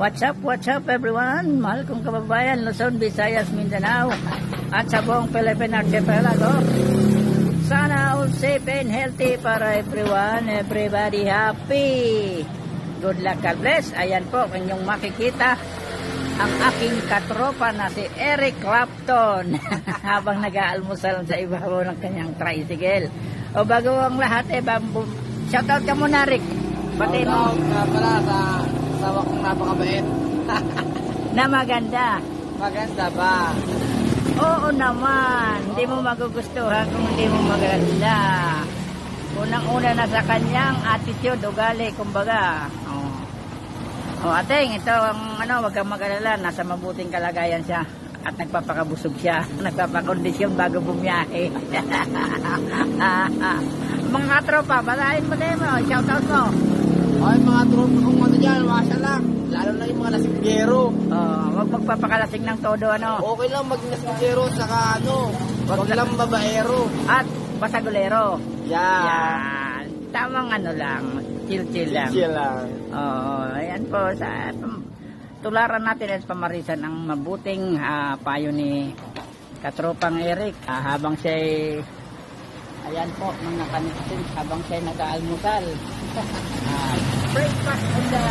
What's up, what's up everyone? Mahal kong kababayan, Luzon, Visayas, Mindanao at sa buong Philippine Archipelago. Sana all safe and healthy para everyone, everybody happy. Good luck, God bless. Ayan po, kanyang makikita ang aking katropa na si Eric Clapton habang nag-aalmusal sa ibabaw ng kanyang tricycle. O bago ang lahat, eh, bambu, shoutout ka muna, Rick. Pati mo Shoutout nga pala sa asawa kong napakabait. na maganda. Maganda ba? Oo naman, hindi mo magugustuhan kung hindi mo maganda. Unang-una na sa kanyang attitude, ugali, kumbaga. Oh. Oh, ating, ito ang ano, wag kang mag-alala, nasa mabuting kalagayan siya. At nagpapakabusog siya, nagpapakondisyon bago bumiyahe. Mga katropa, balahin mo din mo, shoutout mo. Ay, mga tropa ano dyan, masya lang. Lalo na yung mga lasinggero. Oh, wag magpapakalasing ng todo, ano. Okay lang maging lasinggero, saka ano, wag lang babaero. At basagulero. Yan. Yan. Tamang ano lang, chill-chill lang. Chill lang. Oo, ayan po. Sa, tularan natin at pamarisan ang mabuting ah, payo ni Katropang Eric Ah, habang siya ayan po mga kanitin habang siya nag-aalmusal. breakfast and the